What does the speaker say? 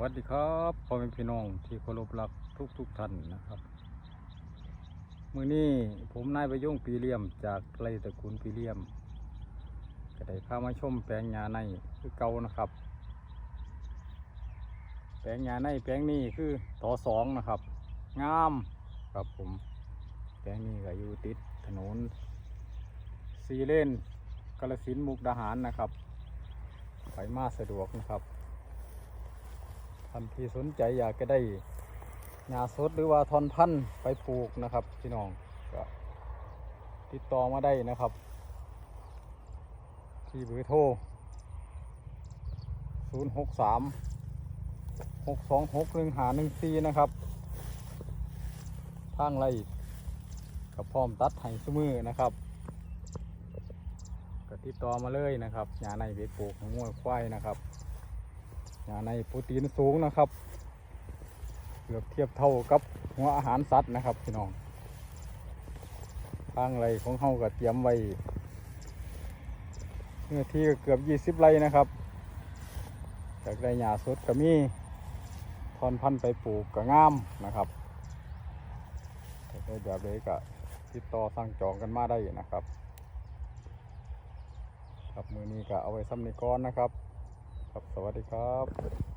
วัสดีครับพ่อแม่พี่น้องที่เคารพรักทุกทุกท่านนะครับมือนี้ผมนายประยงปีเลี่ยมจากไรตระกูลปีเลี่ยมก็ได้พามาชมแปลงยาในคือเก่านะครับ แปลงยาในแปลงนี้คือต่อสองนะครับ งามครับผม แปลงนี้ก็อยู่ติดถนนซีเลนกาลสินมุกดาหารนะครับไปมาสะดวกนะครับ ท่านที่สนใจอยากจะได้หญ้าสดหรือว่าทอนพันธุ์ไปปลูกนะครับ พี่น้องก็ติดต่อมาได้นะครับ ที่เบอร์โทร 0 6 3 6 2 6 1หา1 4 นะครับ ทางไรกับพร้อมตัดให้สมือนะครับก็ติดต่อมาเลยนะครับหญ้าในไปปลูกของงัวควายนะครับ หญ้าในโปรตีนสูงนะครับเกือบเทียบเท่ากับหัวอาหารสัตว์นะครับพี่น้องทางไรของเขาก็เตรียมไว้เนื้อที่ก็เกือบยี่สิบไร่นะครับจากได้หญ้าสดก็มีทอนพันไปปลูกก็งามนะครับถ้าได้แบบเลยก็ติดต่อสั่งจองกันมาได้นะครับ ครับมือนี้ก็เอาไว้ซ้ำในก้อนนะครับ ครับ สวัสดีครับ